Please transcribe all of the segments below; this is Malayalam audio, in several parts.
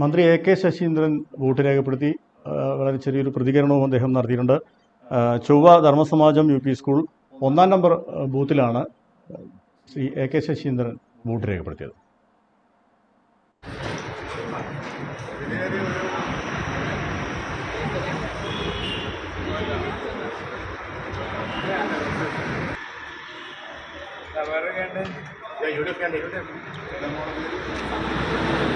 മന്ത്രി എ കെ ശശീന്ദ്രൻ വോട്ട് രേഖപ്പെടുത്തി. വളരെ ചെറിയൊരു പ്രതികരണവും അദ്ദേഹം നടത്തിയിട്ടുണ്ട്. Chovva Dharmasamajam U P school ഒന്നാം number ബൂത്തിലാണ് Shri A K Saseendran vote രേഖപ്പെടുത്തിയത്. ആ,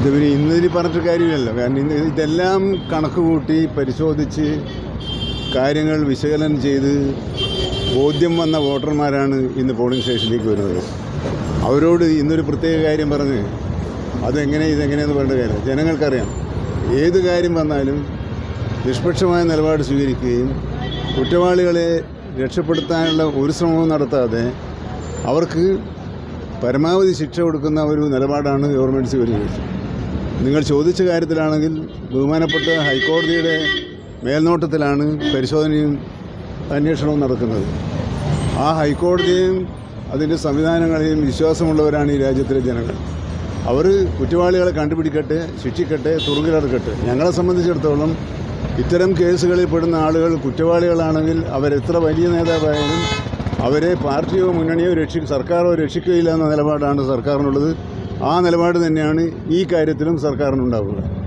അത് പിന്നെ ഇന്നിൽ പറഞ്ഞിട്ട് കാര്യമില്ലല്ലോ. കാരണം ഇന്ന് ഇതെല്ലാം കണക്ക് കൂട്ടി പരിശോധിച്ച് കാര്യങ്ങൾ വിശകലനം ചെയ്ത് ബോധ്യം വന്ന വോട്ടർമാരാണ് ഇന്ന് പോളിംഗ് സ്റ്റേഷനിലേക്ക് വരുന്നത്. അവരോട് ഇന്നൊരു പ്രത്യേക കാര്യം പറഞ്ഞ് അതെങ്ങനെ ഇതെങ്ങനെയെന്ന് പറഞ്ഞ കാര്യം ജനങ്ങൾക്കറിയാം. ഏത് കാര്യം വന്നാലും നിഷ്പക്ഷമായ നിലപാട് സ്വീകരിക്കുകയും കുറ്റവാളികളെ രക്ഷപ്പെടുത്താനുള്ള ഒരു ശ്രമവും നടത്താതെ അവർക്ക് പരമാവധി ശിക്ഷ കൊടുക്കുന്ന ഒരു നിലപാടാണ് ഗവൺമെന്റ് സ്വീകരിച്ചത് നിങ്ങൾ ചോദിച്ച കാര്യത്തിലാണെങ്കിൽ ബഹുമാനപ്പെട്ട ഹൈക്കോടതിയുടെ മേൽനോട്ടത്തിലാണ് പരിശോധനയും അന്വേഷണവും നടക്കുന്നത്. ആ ഹൈക്കോടതിയും അതിന്റെ സംവിധാനങ്ങളെയും വിശ്വാസമുള്ളവരാണ് ഈ രാജ്യത്തിലെ ജനങ്ങൾ. അവർ കുറ്റവാളികളെ കണ്ടുപിടിക്കട്ടെ ശിക്ഷിക്കട്ടെ തുറുകിലടക്കട്ടെ. ഞങ്ങളെ സംബന്ധിച്ചിടത്തോളം ഇത്തരം കേസുകളിൽ പെടുന്ന ആളുകൾ കുറ്റവാളികളാണെങ്കിൽ അവരെത്ര വലിയ നേതാവായാലും അവരെ പാർട്ടിയോ മുന്നണിയോ രക്ഷി സർക്കാരോ രക്ഷിക്കുകയില്ല എന്ന നിലപാടാണ് സർക്കാരിനുള്ളത്. ആ നിലപാട് തന്നെയാണ് ഈ കാര്യത്തിലും സർക്കാരിനുണ്ടാവുക.